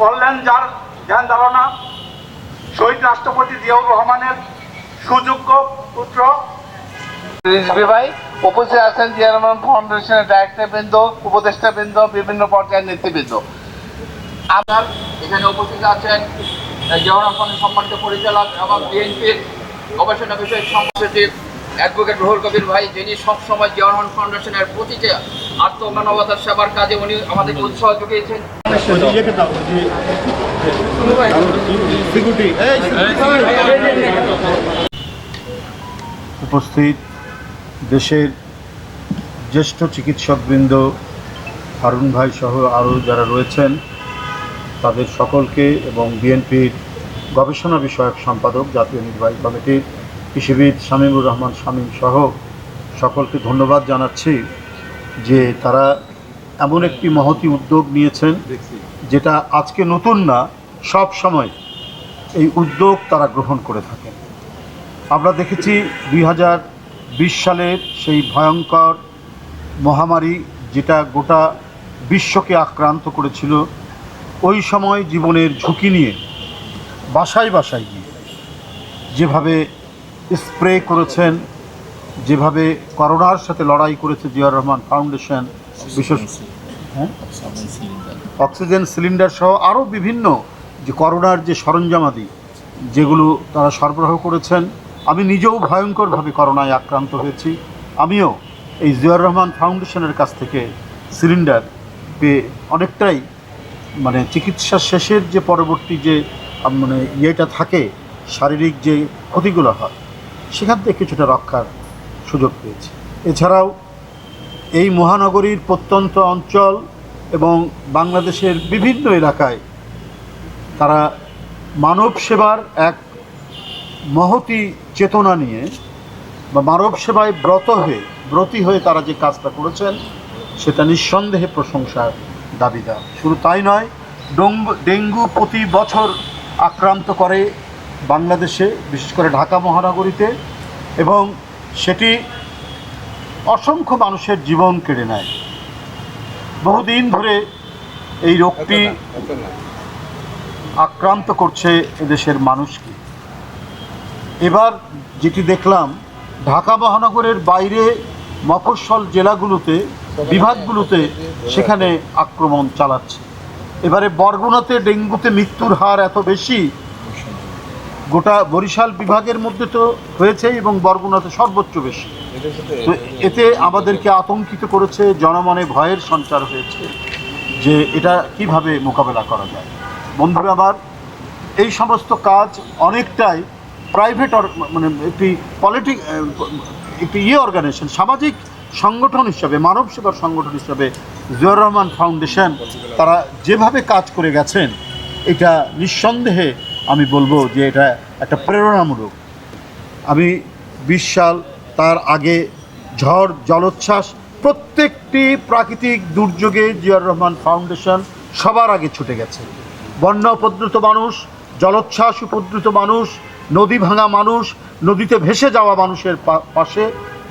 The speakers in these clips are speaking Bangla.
কল্যাণ যার ধ্যান ধারণা শহীদ রাষ্ট্রপতি জিয়াউর রহমানের সুযোগ্য পুত্র। ভাই, উপস্থিত আছেন চেয়ারম্যান ফাউন্ডেশনের ডাইরেক্টর বৃন্দ উপদেষ্টা বৃন্দ বিভিন্ন পর্যায়ের নেতৃবৃন্দ। আপনার এখানে উপস্থিত আছেন জওহর ফান্ডের সম্মানিত পরিচালক এবং বিএনপির গবেষণা বিষয়ক সমাজসচিব অ্যাডভোকেট রুহুল কবির ভাই, যিনি সবসময় জওহর ফাউন্ডেশনের প্রতিটি আত্মমানবতার সেবার কাজে উনি আমাদেরকে উৎসাহ জুগিয়েছেন উপস্থিত দেশের জ্যেষ্ঠ চিকিৎসকবৃন্দ হারুন ভাই সহ আরও যারা রয়েছেন, তাদের সকলকে এবং বিএনপির গবেষণা বিষয়ক সম্পাদক জাতীয় নির্বাহী কমিটির কৃষিবিদ শামীমুর রহমান শামীম সহ সকলকে ধন্যবাদ জানাচ্ছি যে তারা এমন একটি মহতি উদ্যোগ নিয়েছেন যেটা আজকে নতুন না, সব সময় এই উদ্যোগ তারা গ্রহণ করে থাকেন। আমরা দেখেছি দুই হাজার বিশ সালের সেই ভয়ঙ্কর মহামারী যেটা গোটা বিশ্বকে আক্রান্ত করেছিল, ওই সময় জীবনের ঝুঁকি নিয়ে, বাসায় বাসায় গিয়ে যেভাবে স্প্রে করেছেন, যেভাবে করোনার সাথে লড়াই করেছে জিয়াউর রহমান ফাউন্ডেশন, বিশেষ হ্যাঁ? অক্সিজেন সিলিন্ডার সহ আরও বিভিন্ন যে করোনার যে সরঞ্জামাদি যেগুলো তারা সরবরাহ করেছেন, আমি নিজেও ভয়ঙ্করভাবে করোনায় আক্রান্ত হয়েছি। আমিও এই জিয়াউর রহমান ফাউন্ডেশনের কাছ থেকে সিলিন্ডার পেয়ে অনেকটাই মানে চিকিৎসা শেষের যে পরবর্তী যে মানে ইয়েটা থাকে, শারীরিক যে ক্ষতিগুলো হয় সেখান থেকে কিছুটা রক্ষার সুযোগ পেয়েছে। এছাড়াও এই মহানগরীর প্রত্যন্ত অঞ্চল এবং বাংলাদেশের বিভিন্ন এলাকায় তারা মানব সেবার এক মহতি চেতনা নিয়ে বা মানব সেবায় ব্রত হয়ে, ব্রতী হয়ে তারা যে কাজটা করেছেন, সেটা নিঃসন্দেহে প্রশংসার দাবিদার। শুধু তাই নয়, ডেঙ্গু প্রতি বছর আক্রান্ত করে বাংলাদেশে বিশেষ করে ঢাকা মহানগরীতে এবং সেটি অসংখ্য মানুষের জীবন কেড়ে নেয়। বহুদিন ধরে এই রোগটি আক্রান্ত করছে এদেশের মানুষকে। এবার যেটি দেখলাম ঢাকা মহানগরের বাইরে মফস্বল জেলাগুলোতে বিভাগগুলোতে সেখানে আক্রমণ চালাচ্ছে। এবারে বরগুনাতে ডেঙ্গুতে মৃত্যুর হার এত বেশি গোটা বরিশাল বিভাগের মধ্যে তো হয়েছে এবং বরগুনাতে সর্বোচ্চ বেশি। তো এতে আমাদেরকে আতঙ্কিত করেছে, জনমনে ভয়ের সঞ্চার হয়েছে যে এটা কীভাবে মোকাবেলা করা যায়। বন্ধুরা, আবার এই সমস্ত কাজ অনেকটাই প্রাইভেট মানে একটি পলিটিক একটি ইয়ে অর্গানাইজেশন সামাজিক সংগঠন হিসাবে, মানব সেবার সংগঠন হিসাবে জিয়াউর রহমান ফাউন্ডেশন তারা যেভাবে কাজ করে গেছেন, এটা নিঃসন্দেহে আমি বলব যে এটা একটা প্রেরণামূলক। আমি বিশ সাল তার আগে ঝড়, জলোচ্ছ্বাস, প্রত্যেকটি প্রাকৃতিক দুর্যোগে জিয়াউর রহমান ফাউন্ডেশন সবার আগে ছুটে গেছে। বন্যা উপদ্রুত মানুষ, জলোচ্ছ্বাস উপদ্রুত মানুষ, নদী ভাঙা মানুষ, নদীতে ভেসে যাওয়া মানুষের পাশে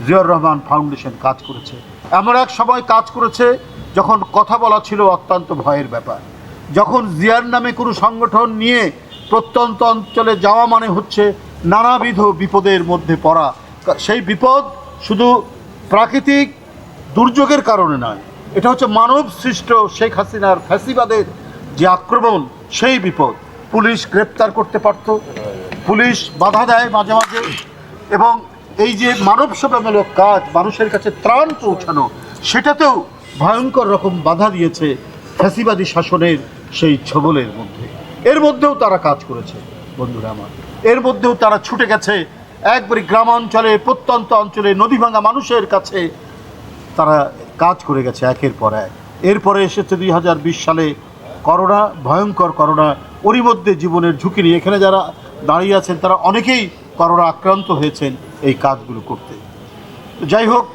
জিয়াউর রহমান ফাউন্ডেশন কাজ করেছে। এমন এক সময় কাজ করেছে যখন কথা বলা ছিল অত্যন্ত ভয়ের ব্যাপার। যখন জিয়ার নামে কোনো সংগঠন নিয়ে প্রত্যন্ত অঞ্চলে যাওয়া মানে হচ্ছে নানাবিধ বিপদের মধ্যে পড়া। সেই বিপদ শুধু প্রাকৃতিক দুর্যোগের কারণে নয়, এটা হচ্ছে মানব সৃষ্ট শেখ হাসিনার ফ্যাসিবাদের যে আক্রমণ, সেই বিপদ। পুলিশ গ্রেপ্তার করতে পারত, পুলিশ বাধা দেয় মাঝে মাঝে, এবং এই যে মানব সেবামূলক কাজ, মানুষের কাছে ত্রাণ পৌঁছানো, সেটাতেও ভয়ঙ্কর রকম বাধা দিয়েছে ফ্যাসিবাদী শাসনের সেই ছবলের মধ্যে। এর মধ্যেও তারা কাজ করেছে, বন্ধুরা আমার। এর মধ্যেও তারা ছুটে গেছে। একবারে গ্রামাঞ্চলে, প্রত্যন্ত অঞ্চলে, নদী ভাঙা মানুষের কাছে তারা কাজ করে গেছে একের পর এক। এরপরে এসেছে দুই হাজার বিশ সালে করোনা, ভয়ঙ্কর করোনা। ওরই মধ্যে জীবনের ঝুঁকি নিয়ে এখানে যারা দাঁড়িয়ে আছেন, তারা অনেকেই করোনা আক্রান্ত হয়েছেন এই কাজগুলো করতে। যাই হোক,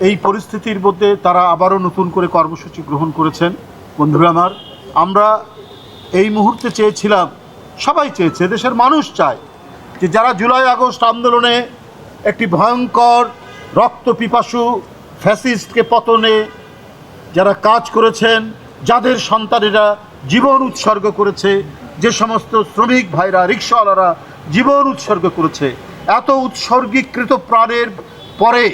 এই পরিস্থিতির মধ্যে তারা আবারও নতুন করে কর্মসূচি গ্রহণ করেছেন। বন্ধুরা আমার, আমরা এই মুহূর্তে চেয়েছিলাম, সবাই চেয়েছে, দেশের মানুষ চায় যে যারা জুলাই, আগস্ট আন্দোলনে একটি ভয়ঙ্কর রক্ত পিপাসু ফ্যাসিস্টকে পতনে যারা কাজ করেছেন, যাদের সন্তানেরা জীবন উৎসর্গ করেছে, যে সমস্ত শ্রমিক ভাইরা, রিক্সাওয়ালারা জীবন উৎসর্গ করেছে, এত উৎসর্গীকৃত প্রাণের পরে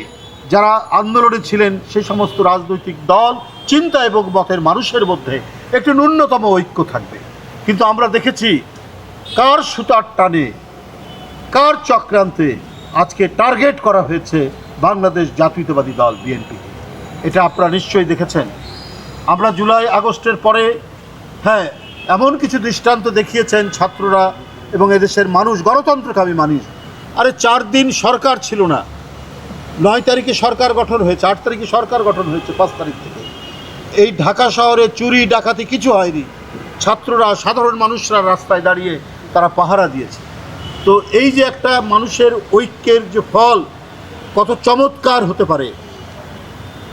যারা আন্দোলনে ছিলেন, সেই সমস্ত রাজনৈতিক দল চিন্তা এবং মতের মানুষের মধ্যে একটি ন্যূনতম ঐক্য থাকবে। কিন্তু আমরা দেখেছি, কার সুতার টানে, কার চক্রান্তে আজকে টার্গেট করা হয়েছে বাংলাদেশ জাতীয়তাবাদী দল, বিএনপি। এটা আপনারা নিশ্চয়ই দেখেছেন। আমরা জুলাই, আগস্টের পরে হ্যাঁ এমন কিছু দৃষ্টান্ত দেখিয়েছেন ছাত্ররা এবং এদেশের মানুষ গণতন্ত্রকামী মানুষ আরে চার দিন সরকার ছিল না। নয় তারিখে সরকার গঠন হয়েছে, আট তারিখে সরকার গঠন হয়েছে, পাঁচ তারিখ থেকে। এই ঢাকা শহরে চুরি, ডাকাতি কিছু হয়নি। ছাত্ররা, সাধারণ মানুষরা রাস্তায় দাঁড়িয়ে তারা পাহারা দিয়েছে। তো এই যে একটা মানুষের ঐক্যের যে ফল, কত চমৎকার হতে পারে।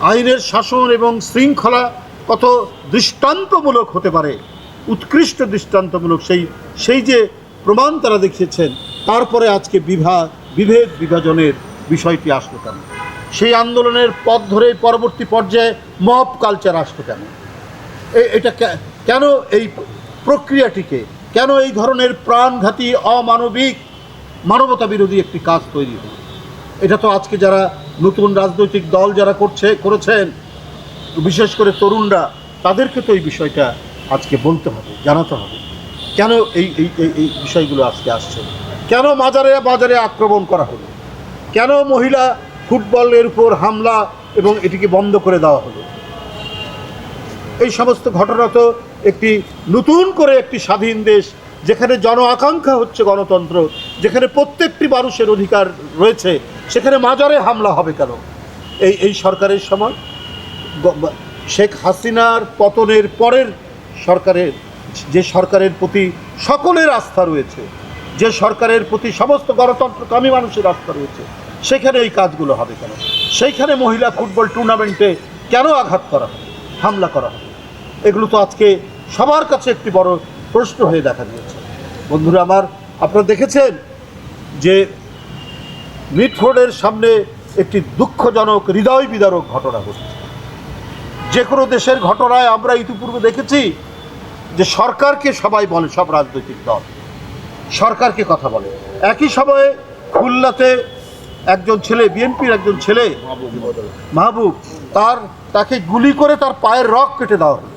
আইনের শাসন এবং শৃঙ্খলা কত দৃষ্টান্তমূলক হতে পারে। উৎকৃষ্ট দৃষ্টান্তমূলক সেই সেই যে প্রমাণ তারা দেখিয়েছেন, তারপরে আজকে বিভা, বিভেদ বিভাজনের বিষয়টি আসলো কেন? সেই আন্দোলনের পথ ধরেই পরবর্তী পর্যায়ে মব কালচার আসলো কেন? এটা কেন এই প্রক্রিয়াটিকে, কেন এই ধরনের প্রাণঘাতী অমানবিক মানবতা বিরোধী একটি কাজ তৈরি হলো? এটা তো আজকে যারা নতুন রাজনৈতিক দল যারা করছে, করেছেন, বিশেষ করে তরুণরা, তাদেরকে তো এই বিষয়টা আজকে বলতে হবে, জানাতে হবে। কেন এই, এই- এই বিষয়গুলো আজকে আসছে? কেন মাজারে বাজারে আক্রমণ করা হলো? কেন মহিলা ফুটবলের উপর হামলা এবং এটিকে বন্ধ করে দেওয়া হলো। এই সমস্ত ঘটনা তো একটি নতুন করে একটি স্বাধীন দেশ, যেখানে জন আকাঙ্ক্ষা হচ্ছে গণতন্ত্র, যেখানে প্রত্যেকটি মানুষের অধিকার রয়েছে, সেখানে মাজারে হামলা হবে কেন? এই এই সরকারের সময় শেখ হাসিনার পতনের পরের সরকারের, যে সরকারের প্রতি সকলের আস্থা রয়েছে, যে সরকারের প্রতি সমস্ত গণতন্ত্রকামী মানুষের আস্থা রয়েছে সেখানে এই কাজগুলো হবে কেন? সেইখানে মহিলা ফুটবল টুর্নামেন্টে কেন আঘাত করা হবে? হামলা করা হবে? এগুলো তো আজকে সবার কাছে একটি বড় প্রশ্ন হয়ে দেখা দিয়েছে। বন্ধুরা আমার, আপনারা দেখেছেন যে মিটফোর্ডের সামনে একটি দুঃখজনক হৃদয় বিদারক ঘটনা ঘটছে। যে কোনো দেশের ঘটনায় আমরা ইতিপূর্বে দেখেছি যে সরকারকে সবাই বলে, সব রাজনৈতিক দল। সরকারকে কথা বলে। একই সময়ে খুলনাতে একজন ছেলে, বিএনপির একজন ছেলে, মাহবুব, তার, তাকে গুলি করে তার পায়ের রক কেটে দেওয়া হলো।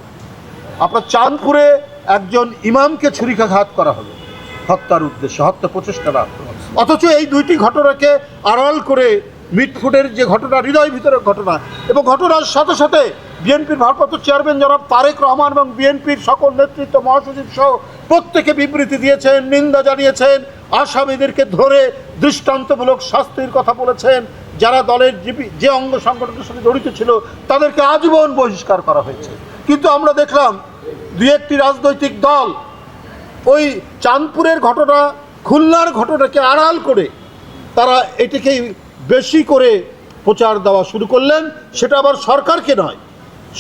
আপনার চাঁদপুরে একজন ইমামকে ছুরিকাঘাত করা হলো। হত্যার উদ্দেশ্যে, হত্যা প্রচেষ্টা না। অথচ এই দুইটি ঘটনাকে আড়াল করে মিটফুটের যে ঘটনা, হৃদয় ভিতরের ঘটনা, এবং ঘটনার সাথে সাথে বিএনপির ভারপ্রাপ্ত চেয়ারম্যান জনাব তারেক রহমান এবং বিএনপির সকল নেতৃত্ব, মহাসচিব সহ প্রত্যেকে বিবৃতি দিয়েছেন, নিন্দা জানিয়েছেন, আসামিদেরকে ধরে দৃষ্টান্তমূলক শাস্তির কথা বলেছেন। যারা দলের যে- অঙ্গ সংগঠনের সাথে জড়িত ছিল, তাদেরকে আজীবন বহিষ্কার করা হয়েছে। কিন্তু আমরা দেখলাম দুই একটি রাজনৈতিক দল ওই চাঁদপুরের ঘটনা, খুলনার ঘটনাকে আড়াল করে তারা এটিকেই বেশি করে প্রচার দেওয়া শুরু করলেন। সেটা আবার সরকারকে নয়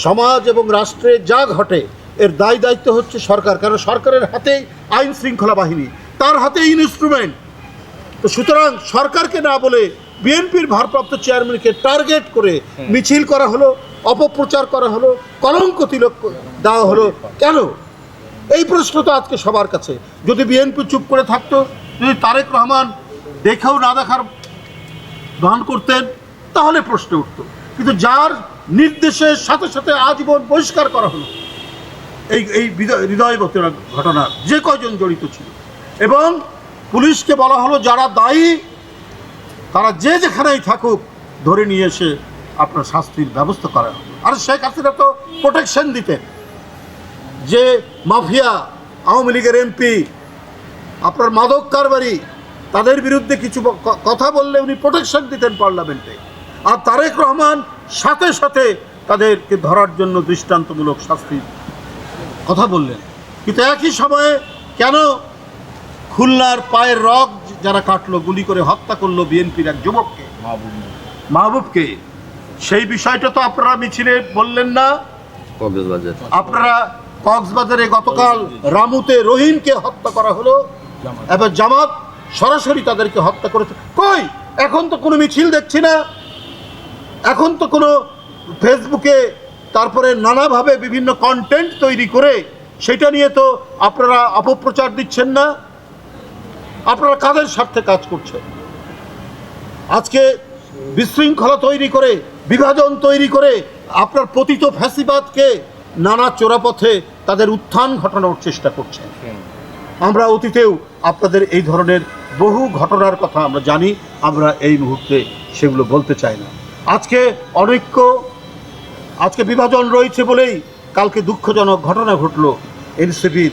সমাজ এবং রাষ্ট্রে যা ঘটে এর দায় দায়িত্ব হচ্ছে সরকার। কারণ সরকারের হাতেই আইন শৃঙ্খলা বাহিনী তার হাতে ইনস্ট্রুমেন্ট তো সুতরাং সরকারকে না বলে বিএনপির ভারপ্রাপ্ত চেয়ারম্যানকে টার্গেট করে মিছিল করা হলো অপপ্রচার করা হলো কলঙ্ক তিলক দেওয়া হলো কেন? এই প্রশ্ন তো আজকে সবার কাছে। যদি বিএনপি চুপ করে থাকতো যদি তারেক রহমান দেখেও না দেখার ভান করতেন তাহলে প্রশ্ন উঠত। কিন্তু যার নির্দেশের সাথে সাথে আজীবন বহিষ্কার করা হলো। এই এই হৃদয়- ঘটনা যে কয়জন জড়িত ছিল। এবং পুলিশকে বলা হলো, যারা দায়ী, তারা যে যেখানেই থাকুক, ধরে নিয়ে এসে আপনার শাস্তির ব্যবস্থা করা আর শেখ হাসিনা তো প্রোটেকশন দিতেন। যে মাফিয়া, আওয়ামী লীগের এমপি, আপনার মাদক কারবারি, তাদের বিরুদ্ধে কিছু কথা বললে উনি প্রোটেকশন দিতেন পার্লামেন্টে আর তারেক রহমান সাথে সাথে তাদেরকে ধরার জন্য দৃষ্টান্তমূলক শাস্তির কথা বললেন। কিন্তু একই সময়ে কেন খুলনার পায়ের রগ যারা কাটলো গুলি করে হত্যা করল বিএনপির এক যুবককে? মাহবুবকে? সেই বিষয়টা তো আপনারা মিছিলে বললেন না। আপনারা কক্সবাজারে গতকাল রামুতে রহিমকে হত্যা করা হলো এবার জামাত সরাসরি তাদেরকে হত্যা করেছে। কই? এখন তো কোনো মিছিল দেখছি না। এখন তো কোনো ফেসবুকে তারপরে নানাভাবে বিভিন্ন কন্টেন্ট তৈরি করে সেটা নিয়ে তো আপনারা অপপ্রচার দিচ্ছেন না। আপনারা কাদের স্বার্থে কাজ করছেন? আজকে বিশৃঙ্খলা তৈরি করে, বিভাজন তৈরি করে আপনার পতিত ফ্যাসিবাদকে নানা চোরাপথে তাদের উত্থান ঘটানোর চেষ্টা করছেন। আমরা অতীতেও আপনাদের এই ধরনের বহু ঘটনার কথা আমরা জানি, আমরা এই মুহূর্তে সেগুলো বলতে চাই না। আজকে অনৈক্য, আজকে বিভাজন রয়েছে বলেই কালকে দুঃখজনক ঘটনা ঘটলো এনসিপির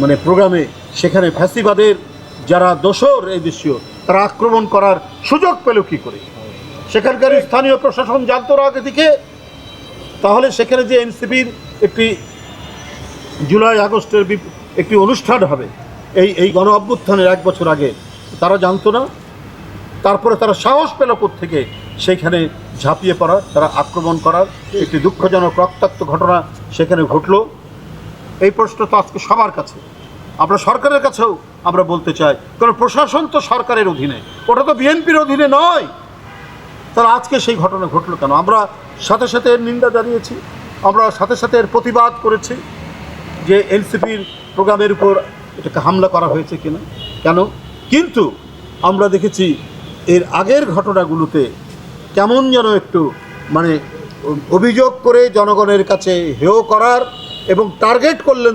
মানে প্রোগ্রামে। সেখানে ফ্যাসিবাদের যারা দোসর এই দেশীয়, তারা আক্রমণ করার সুযোগ পেল কি করে? সেখানকার স্থানীয় প্রশাসন জানতো আগে থেকে? তাহলে সেখানে যে এনসিপির একটি জুলাই আগস্টের একটি অনুষ্ঠান হবে, এই এই গণ অভ্যুত্থানের এক বছর আগে, তারা জানতো না? তারপরে তারা সাহস পেল থেকে সেইখানে ঝাঁপিয়ে পড়ার, তারা আক্রমণ করার একটি দুঃখজনক রক্তাক্ত ঘটনা সেখানে ঘটলো। এই প্রশ্ন তো আজকে সবার কাছে। আমরা সরকারের কাছেও আমরা বলতে চাই, কারণ প্রশাসন তো সরকারের অধীনে, ওটা তো বিএনপির অধীনে নয়। তারা আজকে সেই ঘটনা ঘটলো কেন? আমরা সাথে সাথে এর নিন্দা জানিয়েছি, আমরা সাথে সাথে এর প্রতিবাদ করেছি যে এনসিপির প্রোগ্রামের উপর এটাকে হামলা করা হয়েছে কিনা। কেন? কিন্তু আমরা দেখেছি এর আগের ঘটনাগুলোতে কেমন যেন একটু মানে অভিযোগ করে জনগণের কাছে হেয় করার এবং টার্গেট করলেন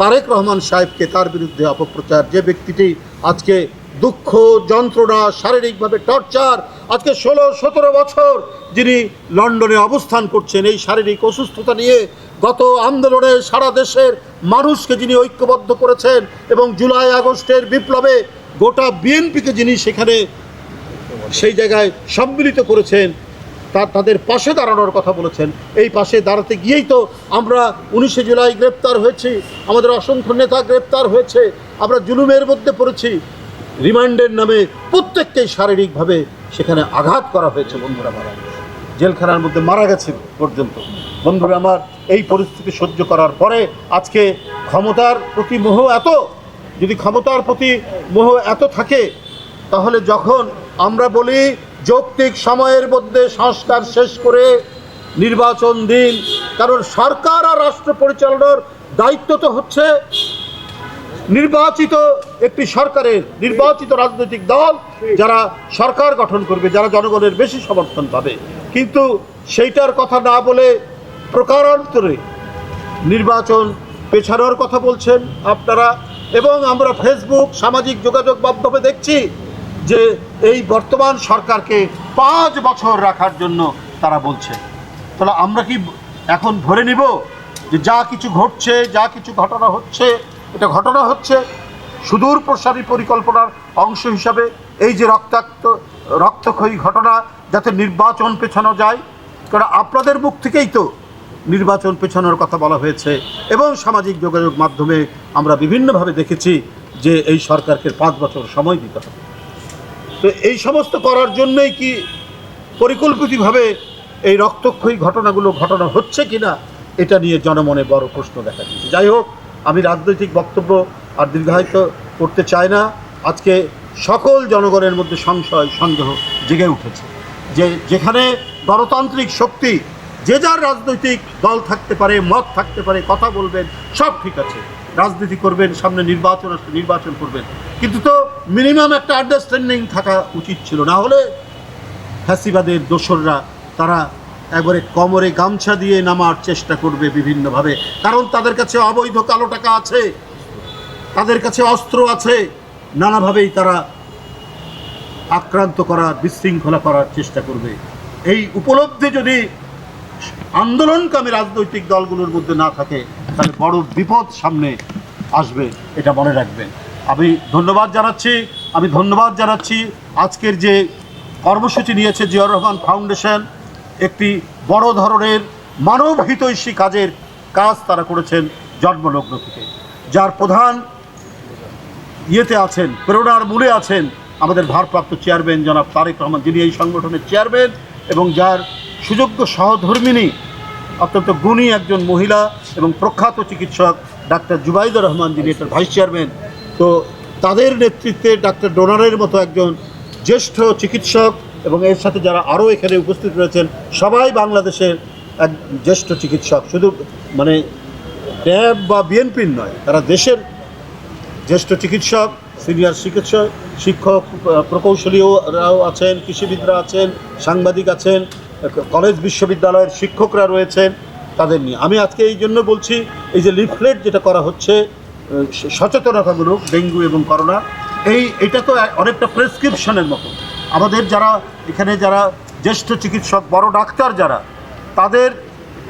তারেক রহমান সাহেবকে তার বিরুদ্ধে অপপ্রচার। যে ব্যক্তিটি আজকে দুঃখ, যন্ত্রণা, শারীরিকভাবে টর্চার, আজকে ষোলো, সতেরো বছর যিনি লন্ডনে অবস্থান করছেন, এই শারীরিক অসুস্থতা নিয়ে গত আন্দোলনে সারা দেশের মানুষকে যিনি ঐক্যবদ্ধ করেছেন এবং জুলাই আগস্টের বিপ্লবে গোটা বিএনপিকে যিনি সেখানে সেই জায়গায় সম্মিলিত করেছেন, তা তাদের পাশে দাঁড়ানোর কথা বলেছেন। এই পাশে দাঁড়াতে গিয়েই তো আমরা উনিশে জুলাই গ্রেপ্তার হয়েছি, আমাদের অসংখ্য নেতা গ্রেপ্তার হয়েছে, আমরা জুলুমের মধ্যে পড়েছি। রিমান্ডের নামে প্রত্যেককেই শারীরিকভাবে সেখানে আঘাত করা হয়েছে, বন্ধুরা মারা জেলখানার মধ্যে মারা গেছে পর্যন্ত। বন্ধুরা আমার, এই পরিস্থিতি সহ্য করার পরে আজকে ক্ষমতার প্রতি মোহ এত, যদি ক্ষমতার প্রতি মোহ এত থাকে, তাহলে যখন আমরা বলি যৌক্তিক সময়ের মধ্যে সংস্কার শেষ করে নির্বাচন দিন, কারণ সরকার আর রাষ্ট্র পরিচালনার দায়িত্ব তো হচ্ছে নির্বাচিত একটি সরকারের, নির্বাচিত রাজনৈতিক দল যারা সরকার গঠন করবে, যারা জনগণের বেশি সমর্থন পাবে। কিন্তু সেইটার কথা না বলে প্রকারান্তরে নির্বাচন পেছানোর কথা বলছেন আপনারা। এবং আমরা ফেসবুক সামাজিক যোগাযোগ মাধ্যমে দেখছি যে এই বর্তমান সরকারকে পাঁচ বছর রাখার জন্য তারা বলছে। তাহলে আমরা কি এখন ধরে নিব যে যা কিছু ঘটছে, যা কিছু ঘটনা হচ্ছে, এটা ঘটনা হচ্ছে? সুদূর প্রসারী পরিকল্পনার অংশ হিসাবে এই যে রক্তাক্ত, রক্তক্ষয়ী ঘটনা, যাতে নির্বাচন পেছানো যায়, কারণ আপনাদের মুখ থেকেই তো নির্বাচন পেছানোর কথা বলা হয়েছে। এবং সামাজিক যোগাযোগ মাধ্যমে আমরা বিভিন্নভাবে দেখেছি যে এই সরকারকে পাঁচ বছর সময় দিতে হবে। তো এই সমস্ত করার জন্যই কি পরিকল্পিতভাবে এই রক্তক্ষয়ী ঘটনাগুলো ঘটনা হচ্ছে কিনা, এটা নিয়ে জনমনে বড় প্রশ্ন দেখা দিচ্ছে যাই হোক, আমি রাজনৈতিক বক্তব্য আর দীর্ঘায়িত করতে চাই না। আজকে সকল জনগণের মধ্যে সংশয়, সন্দেহ জেগে উঠেছে যে যেখানে গণতান্ত্রিক শক্তি, যে যার রাজনৈতিক দল থাকতে পারে, মত থাকতে পারে, কথা বলবেন, সব ঠিক আছে। রাজনীতি করবেন, সামনে নির্বাচন আসলে নির্বাচন করবেন। কিন্তু তো মিনিমাম একটা আন্ডারস্ট্যান্ডিং থাকা উচিত ছিল। না হলে ফ্যাসিবাদের দোসররা তারা একবারে কোমরে গামছা দিয়ে নামার চেষ্টা করবে বিভিন্নভাবে। কারণ তাদের কাছে অবৈধ কালো টাকা আছে, তাদের কাছে অস্ত্র আছে। নানাভাবেই তারা আক্রান্ত করার, বিশৃঙ্খলা করার চেষ্টা করবে। এই উপলব্ধি যদি আন্দোলনকামী রাজনৈতিক দলগুলোর মধ্যে না থাকে, তাহলে বড় বিপদ সামনে আসবে, এটা মনে রাখবেন। আমি ধন্যবাদ জানাচ্ছি, আমি ধন্যবাদ জানাচ্ছি আজকের যে কর্মসূচি নিয়েছে জিয়াউর রহমান ফাউন্ডেশন, একটি বড় ধরনের মানব হিতৈষী কাজের কাজ তারা করেছেন জন্মলগ্ন থেকে। যার প্রধান ইয়েতে আছেন, প্রেরণার মূলে আছেন আমাদের ভারপ্রাপ্ত চেয়ারম্যান জনাব তারেক রহমান, যিনি এই সংগঠনের চেয়ারম্যান এবং যার সুযোগ্য সহধর্মিনী অত্যন্ত গুণী একজন মহিলা এবং প্রখ্যাত চিকিৎসক ডাক্তার জুবাইদুর রহমান, যিনি এটার ভাইস চেয়ারম্যান। তো তাদের নেতৃত্বে ডাক্তার ডোনারের মতো একজন জ্যেষ্ঠ চিকিৎসক এবং এর সাথে যারা আরও এখানে উপস্থিত রয়েছেন, সবাই বাংলাদেশের এক জ্যেষ্ঠ চিকিৎসক। শুধু মানে ড্যাব বা বিএনপির নয়, তারা দেশের জ্যেষ্ঠ চিকিৎসক, সিনিয়র চিকিৎসক, শিক্ষক প্রকৌশলীরাও আছেন, কৃষিবিদরা আছেন, সাংবাদিক আছেন কলেজ বিশ্ববিদ্যালয়ের শিক্ষকরা রয়েছেন তাদের নিয়ে। আমি আজকে এই জন্য বলছি, এই যে লিফলেট যেটা করা হচ্ছে সচেতনতামূলক ডেঙ্গু এবং করোনা, এই, এটা তো অনেকটা প্রেসক্রিপশনের মতো। আমাদের যারা, এখানে যারা জ্যেষ্ঠ চিকিৎসক, বড় ডাক্তার যারা, তাদের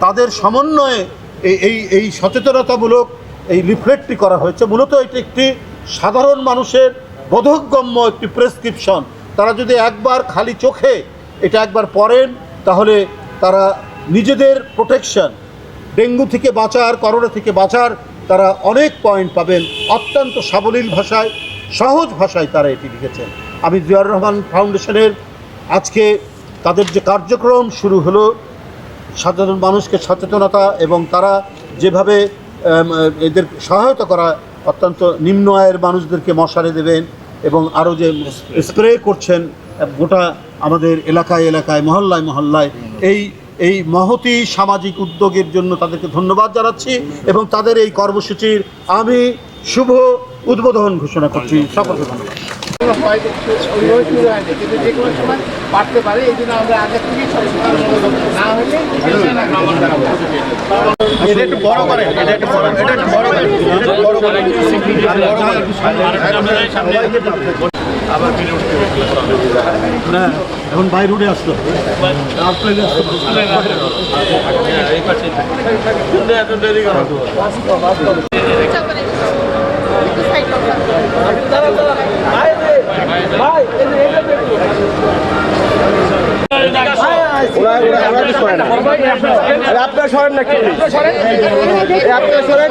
তাদের সমন্বয়ে এই এই এই সচেতনতামূলক এই লিফলেটটি করা হয়েছে। মূলত এটি একটি সাধারণ মানুষের বোধগম্য একটি প্রেসক্রিপশন। তারা যদি একবার খালি চোখে এটা একবার পড়েন তাহলে তারা নিজেদের প্রোটেকশন ডেঙ্গু থেকে বাঁচার, করোনা থেকে বাঁচার, তারা অনেক পয়েন্ট পাবেন। অত্যন্ত সাবলীল ভাষায়, সহজ ভাষায় তারা এটি লিখেছেন। আমি জিয়াউর রহমান ফাউন্ডেশনের আজকে তাদের যে কার্যক্রম শুরু হলো, সাধারণ মানুষকে সচেতনতা এবং তারা যেভাবে এদের সহায়তা করা অত্যন্ত নিম্ন আয়ের মানুষদেরকে মশারে দেবেন এবং আরও যে স্প্রে করছেন গোটা আমাদের এলাকায় এলাকায় মহল্লায় মহল্লায় এই এই মহতি সামাজিক উদ্যোগের জন্য তাদেরকে ধন্যবাদ জানাচ্ছি এবং তাদের এই কর্মসূচির আমি শুভ উদ্বোধন ঘোষণা করছি। সকলকে ধন্যবাদ। বড় একটু বড় করেন না এখন বাইরে উঠে আসতো আপনার সরেন না কি আপনার সরেন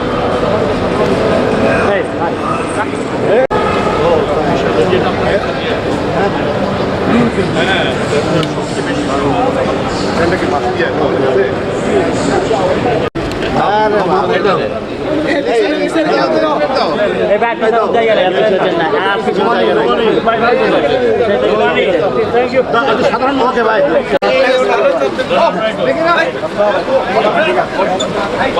আমাদের সাধারণ ওকে ভাই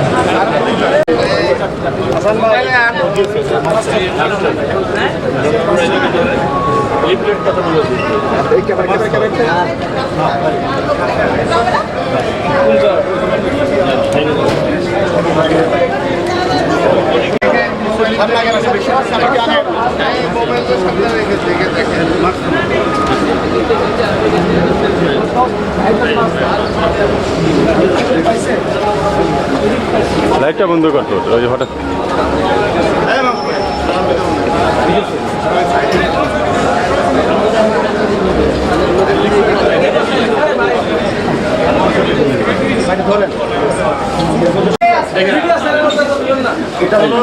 আমরা লাইটটা বন্ধ করতে হতো ওই হঠাৎ। এটা হলো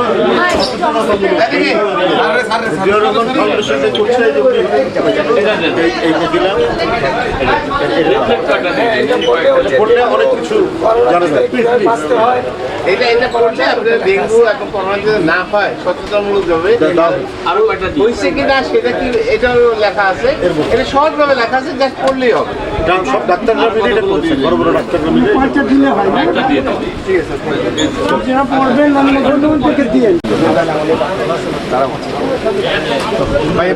এটা এটা করলে আপনার ডেঙ্গু এখন করোনা না হয় সচেতনমূলক ভাবে। আরও হয়েছে কিনা সেটা কি এটাও লেখা আছে এটা সহজভাবে লেখা আছে জাস্ট পড়লেই হবে এটা সব ডাক্তাররা মিলে এটা করছে বড় বড় ডাক্তাররা মিলে আপনারা পড়বেন আমরা ধন্যবাদ থেকে দিয়ে ভাই